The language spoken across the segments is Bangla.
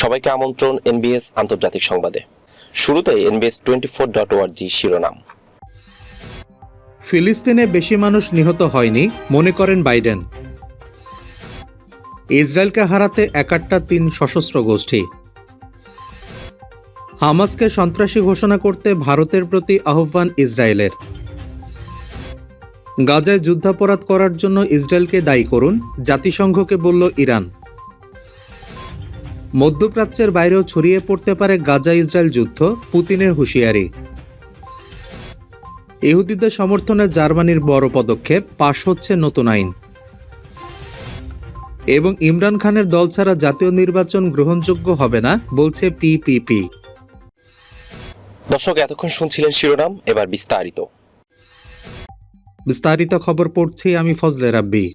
সবাইকে আমন্ত্রণ এনবিএস আন্তর্জাতিক সংবাদে। শুরুতে এনবিএস টোয়েন্টি ফোর ডট ওয়ার্জি শিরোনাম। ফিলিস্তিনে বেশি মানুষ নিহত হয়নি, মনে করেন বাইডেন। ইসরায়েলকে হারাতে একাট্টা তিন সশস্ত্র গোষ্ঠী। হামাসকে সন্ত্রাসী ঘোষণা করতে ভারতের প্রতি আহ্বান ইসরায়েলের। গাজায় যুদ্ধাপরাধ করার জন্য ইসরায়েলকে দায়ী করুন, জাতিসংঘকে বলল ইরান। মধ্যপ্রাচ্যের বাইরেও ছড়িয়ে পড়তে পারে গাজা ইসরায়েল যুদ্ধ পুতিনের হুঁশিয়ারি। ইহুদিদের সমর্থনে জার্মানির বড় পদক্ষেপ পাশ হচ্ছে নতুন আইন। এবং ইমরান খানের দল ছাড়া জাতীয় নির্বাচন গ্রহণযোগ্য হবে না বলছে পিপিপি দর্শক এতক্ষণ শুনছিলেন শিরোনাম এবার বিস্তারিত। বিস্তারিত খবর পড়ছি আমি ফজলে রাব্বি।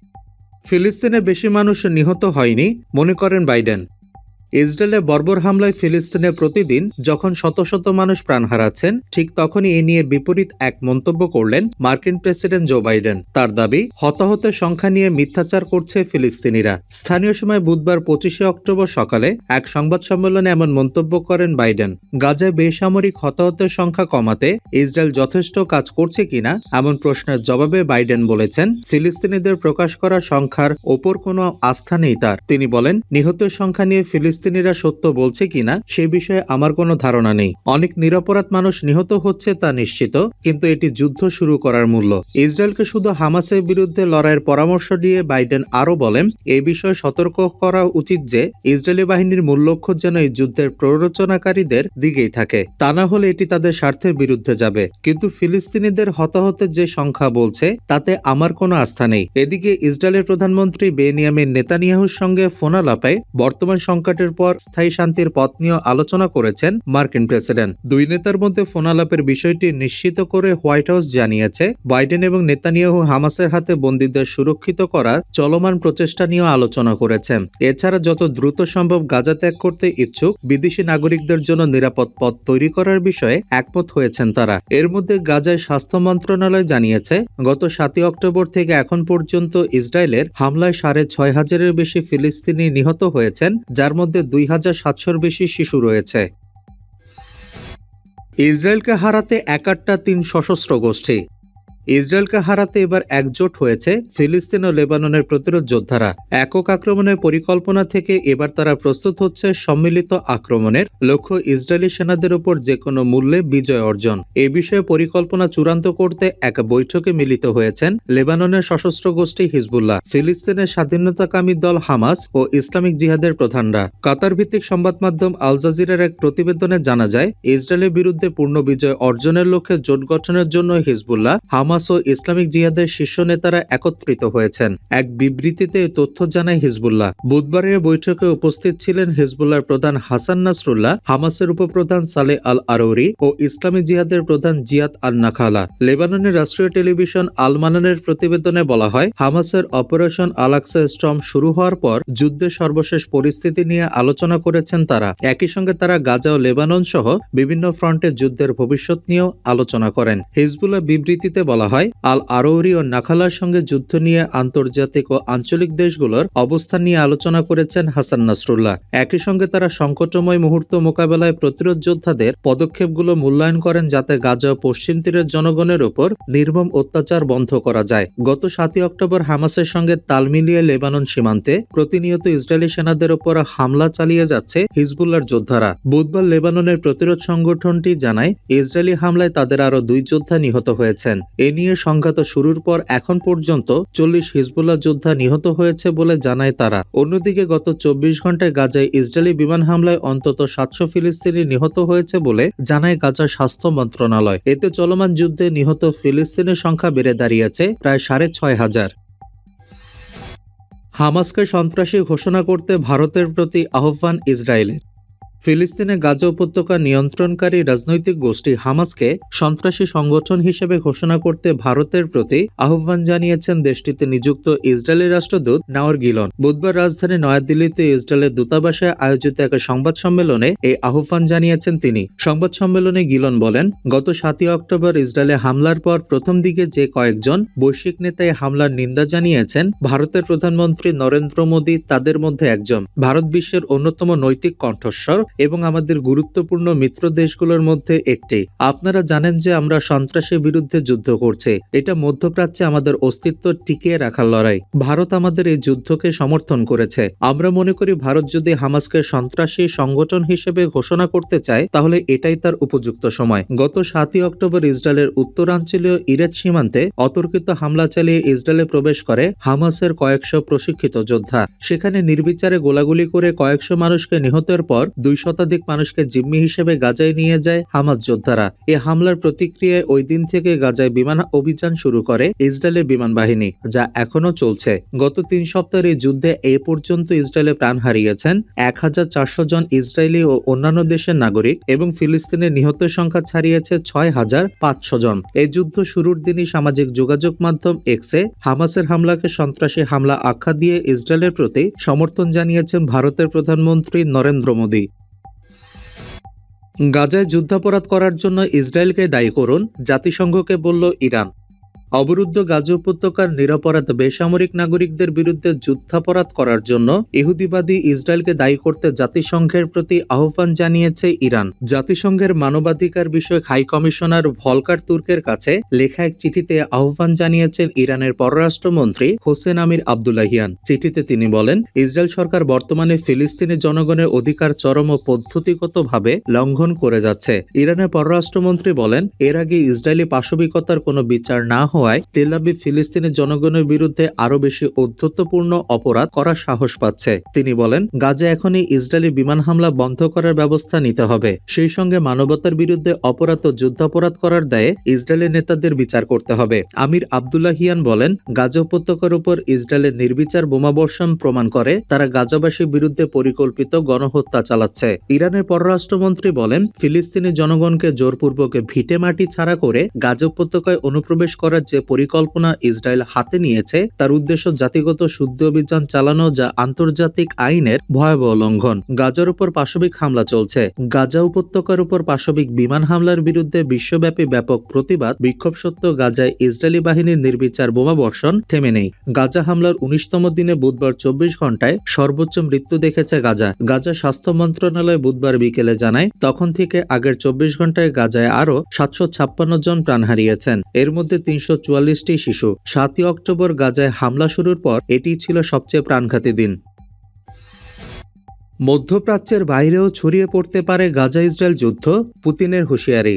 ফিলিস্তিনে বেশি মানুষ নিহত হয়নি মনে করেন বাইডেন। ইসরায়েলে বর্বর হামলায় ফিলিস্তিনে প্রতিদিন যখন শত শত মানুষ প্রাণ হারাচ্ছেন, ঠিক তখনই এ নিয়ে বিপরীত এক মন্তব্য করলেন মার্কিন প্রেসিডেন্ট জো বাইডেন। তার দাবি, হতাহতের সংখ্যা নিয়ে মিথ্যাচার করছে ফিলিস্তিনিরা। স্থানীয় সময় বুধবার পঁচিশে অক্টোবর সকালে এক সংবাদ সম্মেলনে এমন মন্তব্য করেন বাইডেন। গাজায় বেসামরিক হতাহতের সংখ্যা কমাতে ইসরায়েল যথেষ্ট কাজ করছে কিনা এমন প্রশ্নের জবাবে বাইডেন বলেছেন, ফিলিস্তিনিদের প্রকাশ করা সংখ্যার ওপর কোনো আস্থা নেই তার। তিনি বলেন, নিহতের সংখ্যা নিয়ে ফিলিস্তিনিরা সত্য বলছে কিনা সে বিষয়ে আমার কোনো ধারণা নেই। অনেক নিরপরাধ মানুষ নিহত হচ্ছে তা নিশ্চিত, কিন্তু এটি যুদ্ধ শুরু করার মূল্য। ইসরায়েলকে শুধু হামাসের বিরুদ্ধে লড়াইয়ের পরামর্শ দিয়ে বাইডেন আরও বলেন এই বিষয়ে সতর্ক করা উচিত যে ইসরায়েলি বাহিনীর মূল লক্ষ্য যেন এই যুদ্ধের প্ররোচনাকারীদের দিকেই থাকে। তা না হলে এটি তাদের স্বার্থের বিরুদ্ধে যাবে। কিন্তু ফিলিস্তিনিদের হতাহতের যে সংখ্যা বলছে, তাতে আমার কোনো আস্থা নেই। এদিকে ইসরায়েলের প্রধানমন্ত্রী বেনিয়ামিন নেতানিয়াহুর সঙ্গে ফোনালাপে বর্তমান সংকটের পর স্থায়ী শান্তির পথ নিয়ে আলোচনা করেছেন মার্কিন প্রেসিডেন্ট। দুই নেতার মধ্যে ফোনালাপের বিষয়টি নিশ্চিত করে হোয়াইট হাউস জানিয়েছে, বাইডেন এবং নেতানিয়াহু হামাসের হাতে বন্দীদের সুরক্ষিত করার চলমান প্রচেষ্টা নিয়েও আলোচনা করেছেন। এছাড়া যত দ্রুত সম্ভব গাজা ত্যাগ করতে ইচ্ছুক বিদেশি নাগরিকদের জন্য নিরাপদ পথ তৈরি করার বিষয়ে একমত হয়েছেন তারা। এর মধ্যে গাজায় স্বাস্থ্য মন্ত্রণালয় জানিয়েছে, গত সাতই অক্টোবর থেকে এখন পর্যন্ত ইসরায়েলের হামলায় সাড়ে ছয় হাজারের বেশি ফিলিস্তিনি নিহত হয়েছেন, যার মধ্যে দুই হাজার সাতশোর বেশি শিশু রয়েছে। ইসরায়েলকে হারাতে একাট্টা তিন সশস্ত্র গোষ্ঠী। ইসরায়েলকে হারাতে এবার একজোট হয়েছে ফিলিস্তিন ও লেবাননের প্রতিরোধ যোদ্ধারা। একক আক্রমণের পরিকল্পনা থেকে এবার তারা প্রস্তুত হচ্ছে সম্মিলিত আক্রমণের। লক্ষ্য, ইসরায়েলি সেনাদের উপর যে কোনো মূল্যে বিজয় অর্জন। এ বিষয়ে পরিকল্পনা চূড়ান্ত করতে এক বৈঠকে মিলিত হয়েছেন লেবাননের সশস্ত্র গোষ্ঠী হিজবুল্লাহ, ফিলিস্তিনের স্বাধীনতাকামী দল হামাস ও ইসলামিক জিহাদের প্রধানরা। কাতার ভিত্তিক সংবাদ মাধ্যম আল জাজিরার এক প্রতিবেদনে জানা যায়, ইসরায়েলের বিরুদ্ধে পূর্ণ বিজয় অর্জনের লক্ষ্যে জোট গঠনের জন্য হিজবুল্লাহ, হামাস ও ইসলামিক জিহাদের শীর্ষ নেতারা একত্রিত হয়েছেন। এক বিবৃতিতে তথ্য জানায় হিজবুল্লাহ। বুধবারের বৈঠকে উপস্থিত ছিলেন হিজবুল্লাহর প্রধান হাসান নাসরুল্লাহ, হামাসের উপপ্রধান সালে আল আরৌরি ও ইসলামী জিহাদের প্রধান জিয়াদ আল নাখালা লেবাননের রাষ্ট্রীয় টেলিভিশন আল মানানের প্রতিবেদনে বলা হয়, হামাসের অপারেশন আলাক্সা স্টর্ম শুরু হওয়ার পর যুদ্ধের সর্বশেষ পরিস্থিতি নিয়ে আলোচনা করেছেন তারা। একই সঙ্গে তারা গাজা ও লেবানন সহ বিভিন্ন ফ্রন্টে যুদ্ধের ভবিষ্যৎ নিয়েও আলোচনা করেন। হিজবুল্লাহ বিবৃতিতে বলা হয়, আল আরৌরি ও নাখালার সঙ্গে যুদ্ধ নিয়ে আন্তর্জাতিক ও আঞ্চলিক দেশগুলোর অবস্থান নিয়ে আলোচনা করেছেন হাসান নাসরুল্লাহ। একই সঙ্গে তারা সংকটময় মুহূর্ত মোকাবেলায় প্রতিরোধ যোদ্ধাদের পদক্ষেপগুলো মূল্যায়ন করেন যাতে গাজা ও পশ্চিম তীরের জনগণের উপর নির্মম অত্যাচার বন্ধ করা যায়। গত সাতই অক্টোবর হামাসের সঙ্গে তাল মিলিয়ে লেবানন সীমান্তে প্রতিনিয়ত ইসরায়েলি সেনাদের উপর হামলা চালিয়ে যাচ্ছে হিজবুল্লার যোদ্ধারা। বুধবার লেবাননের প্রতিরোধ সংগঠনটি জানায়, ইসরায়েলি হামলায় তাদের আরও দুই যোদ্ধা নিহত হয়েছেন। এ নিয়ে সংঘাত শুরুর পর এখন পর্যন্ত চল্লিশ হিজবুল্লাহ যোদ্ধা নিহত হয়েছে বলে জানায় তারা। অন্যদিকে গত চব্বিশ ঘন্টায় গাজায় ইসরায়েলি বিমান হামলায় অন্তত সাতশো ফিলিস্তিনি নিহত হয়েছে বলে জানায় গাজার স্বাস্থ্য মন্ত্রণালয়। এতে চলমান যুদ্ধে নিহত ফিলিস্তিনের সংখ্যা বেড়ে দাঁড়িয়েছে প্রায় সাড়ে ছয় হাজার। হামাসকে সন্ত্রাসী ঘোষণা করতে ভারতের প্রতি আহ্বান ইসরায়েলের। ফিলিস্তিনে গাজা উপত্যকা নিয়ন্ত্রণকারী রাজনৈতিক গোষ্ঠী হামাসকে সন্ত্রাসী সংগঠন হিসেবে ঘোষণা করতে ভারতের প্রতি আহ্বান জানিয়েছেন দেশটিতে নিযুক্ত ইসরায়েলি রাষ্ট্রদূত নাওয়ার গিলন। বুধবার রাজধানী নয়াদিল্লিতে ইসরায়েলের দূতাবাসে আয়োজিত এক সংবাদ সম্মেলনে এই আহ্বান জানিয়েছেন তিনি। সংবাদ সম্মেলনে গিলন বলেন, গত সাতই অক্টোবর ইসরায়েলে হামলার পর প্রথম দিকে যে কয়েকজন বৈশ্বিক নেতায় হামলার নিন্দা জানিয়েছেন, ভারতের প্রধানমন্ত্রী নরেন্দ্র মোদী তাদের মধ্যে একজন। ভারত বিশ্বের অন্যতম নৈতিক কণ্ঠস্বর এবং আমাদের গুরুত্বপূর্ণ মিত্র দেশগুলোর মধ্যে একটি। আপনারা জানেন যে আমরা সন্ত্রাসের বিরুদ্ধে যুদ্ধ করছি। এটা মধ্যপ্রাচ্যে আমাদের অস্তিত্ব টিকিয়ে রাখার লড়াই। ভারত আমাদের এই যুদ্ধকে সমর্থন করেছে। আমরা মনে করি ভারত যদি হামাসকে সন্ত্রাসী সংগঠন হিসেবে ঘোষণা করতে চায়, তাহলে এটাই তার উপযুক্ত সময়। গত সাতই অক্টোবর ইসরায়েলের উত্তরাঞ্চলীয় ইরাক সীমান্তে অতর্কিত হামলা চালিয়ে ইসরায়েলে প্রবেশ করে হামাসের কয়েকশো প্রশিক্ষিত যোদ্ধা। সেখানে নির্বিচারে গোলাগুলি করে কয়েকশো মানুষকে নিহতের পর দুই শতাধিক মানুষকে জিম্মি হিসেবে গাজায় নিয়ে যায় হামাস যোদ্ধারা। এ হামলার প্রতিক্রিয়ায় ওই দিন থেকে গাজায় বিমান অভিযান শুরু করে ইসরায়েলের বিমান বাহিনী, যা এখনও চলছে। গত তিন সপ্তাহের এই যুদ্ধে এ পর্যন্ত ইসরায়েলে প্রাণ হারিয়েছেন এক হাজার চারশো জন ইসরায়েলি ও অন্যান্য দেশের নাগরিক এবং ফিলিস্তিনের নিহতের সংখ্যা ছাড়িয়েছে ছয় হাজার পাঁচশো জন। এই যুদ্ধ শুরুর দিনই সামাজিক যোগাযোগ মাধ্যম এক্সে হামাসের হামলাকে সন্ত্রাসী হামলা আখ্যা দিয়ে ইসরায়েলের প্রতি সমর্থন জানিয়েছেন ভারতের প্রধানমন্ত্রী নরেন্দ্র মোদী। গাজায় যুদ্ধাপরাধ করার জন্য ইসরায়েলকে দায়ী করুন জাতিসংঘকে বলল ইরান। অবরুদ্ধ গাজা উপত্যকার নিরাপরাধ বেসামরিক নাগরিকদের বিরুদ্ধে যুদ্ধাপরাধ করার জন্য ইহুদিবাদী ইসরায়েলকে দায়ী করতে জাতিসংঘের প্রতি আহ্বান জানিয়েছে ইরান। জাতিসংঘের মানবাধিকার বিষয়ক হাই কমিশনার ভলকার তুর্কের কাছে লেখা এক চিঠিতে আহ্বান জানিয়েছেন ইরানের পররাষ্ট্রমন্ত্রী হোসেন আমির আবদুল্লাহিয়ান। চিঠিতে তিনি বলেন, ইসরায়েল সরকার বর্তমানে ফিলিস্তিনি জনগণের অধিকার চরম ও পদ্ধতিগতভাবে লঙ্ঘন করে যাচ্ছে। ইরানের পররাষ্ট্রমন্ত্রী বলেন, এর আগে ইসরায়েলি পাশবিকতার কোনো বিচার না হওয়ায় তেলাবি ফিলিস্তিনি জনগণের বিরুদ্ধে আরও বেশি ঔদ্ধত্যপূর্ণ অপরাধ করার সাহস পাচ্ছে। তিনি বলেন, গাজা এখনই ইসরায়েলি বিমান হামলা বন্ধ করার ব্যবস্থা নিতে হবে। সেই সঙ্গে মানবতার বিরুদ্ধে অপরাধ ও যুদ্ধাপরাধ করার দায়ে ইসরায়েলের নেতাদের বিচার করতে হবে। আমির আবদুল্লাহিয়ান বলেন, গাজা উপত্যকার উপর ইসরায়েলের নির্বিচার বোমাবর্ষণ প্রমাণ করে তারা গাজাবাসীর বিরুদ্ধে পরিকল্পিত গণহত্যা চালাচ্ছে। ইরানের পররাষ্ট্রমন্ত্রী বলেন, ফিলিস্তিনি জনগণকে জোরপূর্বক ভিটে মাটি ছাড়া করে গাজা উপত্যকায় অনুপ্রবেশ করার যে পরিকল্পনা ইসরায়েল হাতে নিয়েছে, তার উদ্দেশ্য জাতিগত শুদ্ধ অভিযান চালানো যা আন্তর্জাতিক আইনের ভয়াবহ লঙ্ঘন। গাজার উপর পাশবিক হামলা চলছে। গাজা উপত্যকার উপর পাশবিক বিমান হামলার বিরুদ্ধে বিশ্বব্যাপী ব্যাপক প্রতিবাদ। বিক্ষোভ সত্ত্বেও গাজায় ইসরায়েলি বাহিনীর নির্বিচার বোমাবর্ষণ থেমে নেই। গাজা হামলার উনিশতম দিনে বুধবার চব্বিশ ঘন্টায় সর্বোচ্চ মৃত্যু দেখেছে গাজা। গাজা স্বাস্থ্য মন্ত্রণালয় বুধবার বিকেলে জানায়, তখন থেকে আগের চব্বিশ ঘন্টায় গাজায় আরও সাতশো ছাপ্পান্ন জন প্রাণ হারিয়েছেন। এর মধ্যে তিনশো চুয়াল্লিশটি শিশু সাতই অক্টোবর গাজায় হামলা শুরুর পর এটি ছিল সবচেয়ে প্রাণঘাতী দিন। মধ্যপ্রাচ্যের বাইরেও ছড়িয়ে পড়তে পারে গাজা ইসরায়েল যুদ্ধ, পুতিনের হুঁশিয়ারি।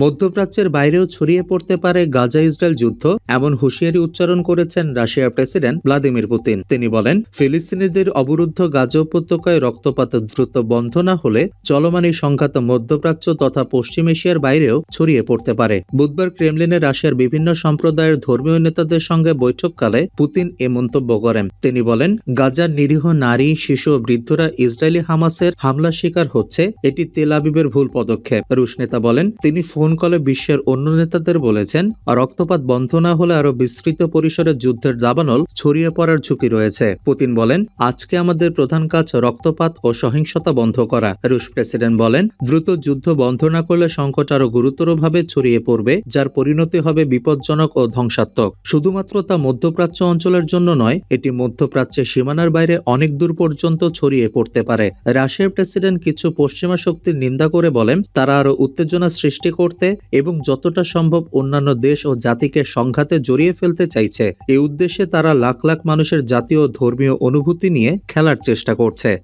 মধ্যপ্রাচ্যের বাইরেও ছড়িয়ে পড়তে পারে গাজা ইসরায়েল যুদ্ধ, এমন হুঁশিয়ারি উচ্চারণ করেছেন রাশিয়ার প্রেসিডেন্ট ভ্লাদিমির পুতিন। তিনি বলেন, ফিলিস্তিনিদের অবরুদ্ধ গাজা উপত্যকায় রক্তপাত দ্রুত বন্ধ না হলে চলমান এই সংঘাত মধ্যপ্রাচ্য তথা পশ্চিম এশিয়ার বাইরেও ছড়িয়ে পড়তে পারে। বুধবার ক্রেমলিনে রাশিয়ার বিভিন্ন সম্প্রদায়ের ধর্মীয় নেতাদের সঙ্গে বৈঠককালে পুতিন এ মন্তব্য করেন। তিনি বলেন, গাজার নিরীহ নারী, শিশু ও বৃদ্ধরা ইসরায়েলি হামাসের হামলা শিকার হচ্ছে, এটি তেল আবিবের ভুল পদক্ষেপ। রুশ নেতা বলেন, তিনি ফোন কলে বিশ্বের অন্য নেতাদের বলেছেন, রক্তপাত বন্ধ না হলে আরও বিস্তৃত পরিসরে যুদ্ধের দাবানল ছড়িয়ে পড়ার ঝুঁকি রয়েছে। পুতিন বলেন, আজকে আমাদের প্রধান কাজ রক্তপাত ও সহিংসতা বন্ধ করা। রুশ প্রেসিডেন্ট বলেন, দ্রুত যুদ্ধ বন্ধ না করলে সংকট আরও গুরুতরভাবে ছড়িয়ে পড়বে, যার পরিণতি হবে বিপজ্জনক ও ধ্বংসাত্মক। শুধুমাত্র তা মধ্যপ্রাচ্য অঞ্চলের জন্য নয়, এটি মধ্যপ্রাচ্যের সীমানার বাইরে অনেক দূর পর্যন্ত ছড়িয়ে পড়তে পারে। রাশিয়ার প্রেসিডেন্ট কিছু পশ্চিমা শক্তির নিন্দা করে বলেন, তারা আরও উত্তেজনা সৃষ্টি করতে এবং যতটা সম্ভব অন্যান্য দেশ ও জাতিকে সংঘাতে জড়িয়ে ফেলতে চাইছে। এই উদ্দেশ্যে তারা লাখ লাখ মানুষের জাতীয় ধর্মীয় অনুভূতি নিয়ে খেলার চেষ্টা করছে।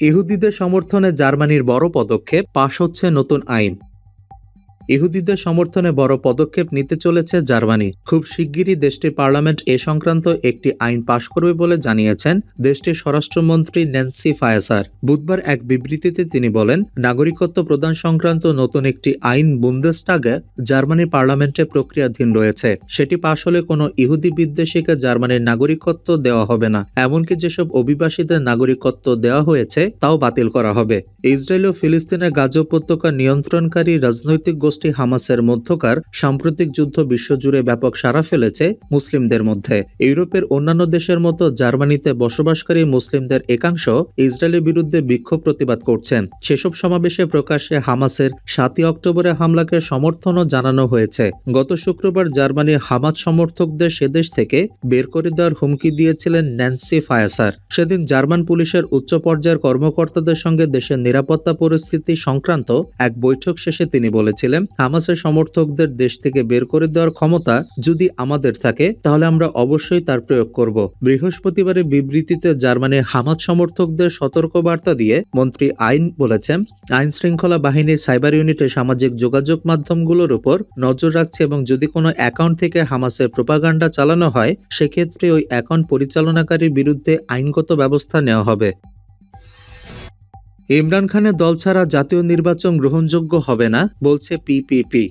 ইহুদিদের সমর্থনে জার্মানির বড় পদক্ষেপ পাশ হচ্ছে নতুন আইন। ইহুদিদের সমর্থনে বড় পদক্ষেপ নিতে চলেছে জার্মানি। খুব শিগগিরই দেশটির পার্লামেন্ট এ সংক্রান্ত একটি আইন পাশ করবে বলে জানিয়েছেন দেশটির স্বরাষ্ট্রমন্ত্রী ন্যান্সি ফায়াসার। বুধবার এক বিবৃতিতে তিনি বলেন, নাগরিকত্ব প্রদান সংক্রান্ত নতুন একটি আইন বুন্দেস্টাগে জার্মানির পার্লামেন্টে প্রক্রিয়াধীন রয়েছে। সেটি পাশ হলে কোনো ইহুদি বিদ্বেষীকে জার্মানির নাগরিকত্ব দেওয়া হবে না। এমনকি যেসব অভিবাসীদের নাগরিকত্ব দেওয়া হয়েছে, তাও বাতিল করা হবে। ইসরায়েল ও ফিলিস্তিনের গাজা উপত্যকা নিয়ন্ত্রণকারী রাজনৈতিক গোষ্ঠী হামাসের মধ্যকার সাম্প্রতিক যুদ্ধ বিশ্বজুড়ে ব্যাপক সাড়া ফেলেছে মুসলিমদের মধ্যে। ইউরোপের অন্যান্য দেশের মতো জার্মানিতে বসবাসকারী মুসলিমদের একাংশ ইসরায়েলের বিরুদ্ধে বিক্ষোভ প্রতিবাদ করছেন। সেসব সমাবেশে প্রকাশ্যে হামাসের সাতই অক্টোবরে হামলাকে সমর্থনও জানানো হয়েছে। গত শুক্রবার জার্মানি হামাদ সমর্থকদের সেদেশ থেকে বের করে দেওয়ার হুমকি দিয়েছিলেন ন্যান্সি ফায়াসার। সেদিন জার্মান পুলিশের উচ্চ পর্যায়ের কর্মকর্তাদের সঙ্গে দেশের নিরাপত্তা পরিস্থিতি সংক্রান্ত এক বৈঠক শেষে তিনি বলেছিলেন হামাসের সমর্থকদের দেশ থেকে বের করে দেওয়ার ক্ষমতা যদি আমাদের থাকে, তাহলে আমরা অবশ্যই তার প্রয়োগ করব। বৃহস্পতিবারের বিবৃতিতে জার্মানি হামাদ সমর্থকদের সতর্ক বার্তা দিয়ে মন্ত্রী আইন বলেছেন, আইন শৃঙ্খলা বাহিনীর সাইবার ইউনিটে সামাজিক যোগাযোগ মাধ্যমগুলোর উপর নজর রাখছে এবং যদি কোনো অ্যাকাউন্ট থেকে হামাসের প্রোপাগান্ডা চালানো হয়, সেক্ষেত্রে ওই অ্যাকাউন্ট পরিচালনাকারীর বিরুদ্ধে আইনগত ব্যবস্থা নেওয়া হবে। ইমরান খানের দল ছাড়া জাতীয় নির্বাচন গ্রহণযোগ্য হবে না বলছে পিপিপি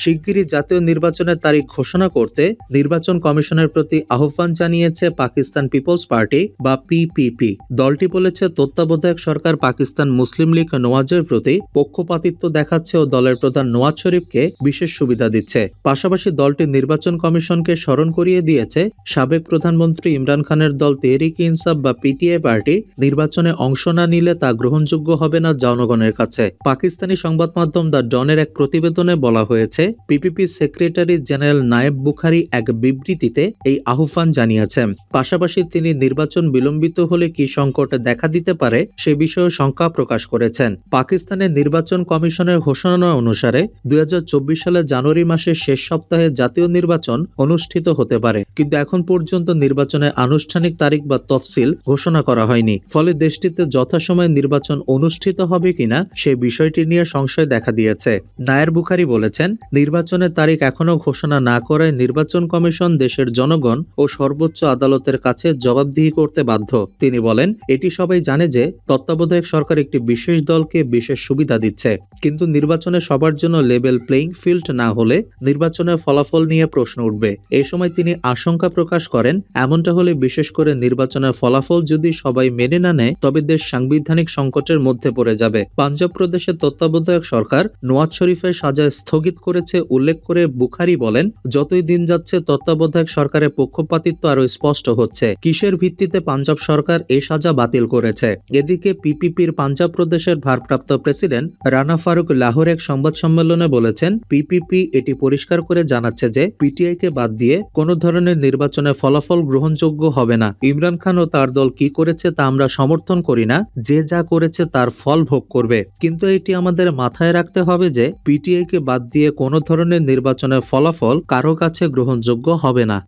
শিগগিরই জাতীয় নির্বাচনের তারিখ ঘোষণা করতে নির্বাচন কমিশনের প্রতি আহ্বান জানিয়েছে পাকিস্তান পিপলস পার্টি বা পিপিপি। দলটি বলেছে, তত্ত্বাবধায়ক সরকার পাকিস্তান মুসলিম লীগ নওয়াজের প্রতি পক্ষপাতিত্ব দেখাচ্ছে ও দলের প্রধান নওয়াজ শরীফকে বিশেষ সুবিধা দিচ্ছে। পাশাপাশি দলটি নির্বাচন কমিশনকে স্মরণ করিয়ে দিয়েছে, সাবেক প্রধানমন্ত্রী ইমরান খানের দল তেহরিক ইনসাফ বা পিটিআই পার্টি নির্বাচনে অংশ না নিলে তা গ্রহণযোগ্য হবে না জনগণের কাছে। পাকিস্তানি সংবাদ মাধ্যম দ্য ডনের এক প্রতিবেদনে বলা হয়েছে পিপিপি সেক্রেটারি জেনারেল নায়েব বুখারি এক বিবৃতিতে এই আহ্বান জানিয়েছেন। পাশাপাশি তিনি নির্বাচন বিলম্বিত হলে কি সংকট দেখা দিতে পারে সে বিষয়ে শঙ্কা প্রকাশ করেছেন। পাকিস্তানের নির্বাচন কমিশনের ঘোষণা অনুসারে দুই সালে জানুয়ারি মাসের শেষ সপ্তাহে জাতীয় নির্বাচন অনুষ্ঠিত হতে পারে। কিন্তু এখন পর্যন্ত নির্বাচনের আনুষ্ঠানিক তারিখ বা তফসিল ঘোষণা করা হয়নি। ফলে দেশটিতে যথাসময়ে নির্বাচন অনুষ্ঠিত হবে কিনা সে বিষয়টি নিয়ে সংশয় দেখা দিয়েছে। নায়ের বুখারি বলেছেন নির্বাচনের তারিখ এখনও ঘোষণা না করায় নির্বাচন কমিশন দেশের জনগণ ও সর্বোচ্চ আদালতের কাছে জবাবদিহি করতে বাধ্য। তিনি বলেন, এটি সবাই জানে যে তত্ত্বাবধায়ক সরকার একটি বিশেষ দলকে বিশেষ সুবিধা দিচ্ছে। কিন্তু নির্বাচনে সবার জন্য লেভেল প্লেইং ফিল্ড না হলে নির্বাচনের ফলাফল নিয়ে প্রশ্ন উঠবে। এই সময় তিনি আশঙ্কা প্রকাশ করেন, এমনটা হলে বিশেষ করে নির্বাচনের ফলাফল যদি সবাই মেনে না নেয়, তবে দেশ সাংবিধানিক সংকটের মধ্যে পড়ে যাবে। পাঞ্জাব প্রদেশের তত্ত্বাবধায়ক সরকার নওয়াজ শরীফের সাজায় স্থগিত করেছে উল্লেখ করে বুখারি বলেন, যতই দিন যাচ্ছে, তত্ত্বাবধায়ক সরকারের পক্ষপাতিত্ব আরও স্পষ্ট হচ্ছে। কিসের ভিত্তিতে পাঞ্জাব সরকার এ সাজা বাতিল করেছে? এদিকে পিপিপির পাঞ্জাব প্রদেশের ভারপ্রাপ্ত প্রেসিডেন্ট রানা ফারুক লাহোর এক সংবাদ সম্মেলনে বলেছেন, পিপিপি এটি পরিষ্কার করে জানাচ্ছে যে পিটিআই কে বাদ দিয়ে কোনো ধরনের নির্বাচনে ফলাফল গ্রহণযোগ্য হবে না। ইমরান খান ও তার দল কি করেছে তা আমরা সমর্থন করি না। যে যা করেছে তার ফল ভোগ করবে। কিন্তু এটি আমাদের মাথায় রাখতে হবে যে পিটিআই কে বাদ দিয়ে কোনো ধরনের নির্বাচনের ফলাফল কারও কাছে গ্রহণযোগ্য হবে না।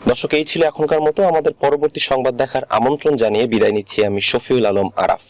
দর্শক, এই ছিল এখনকার মতো। আমাদের পরবর্তী সংবাদ দেখার আমন্ত্রণ জানিয়ে বিদায় নিচ্ছি আমি শফিউল আলম আরাফ।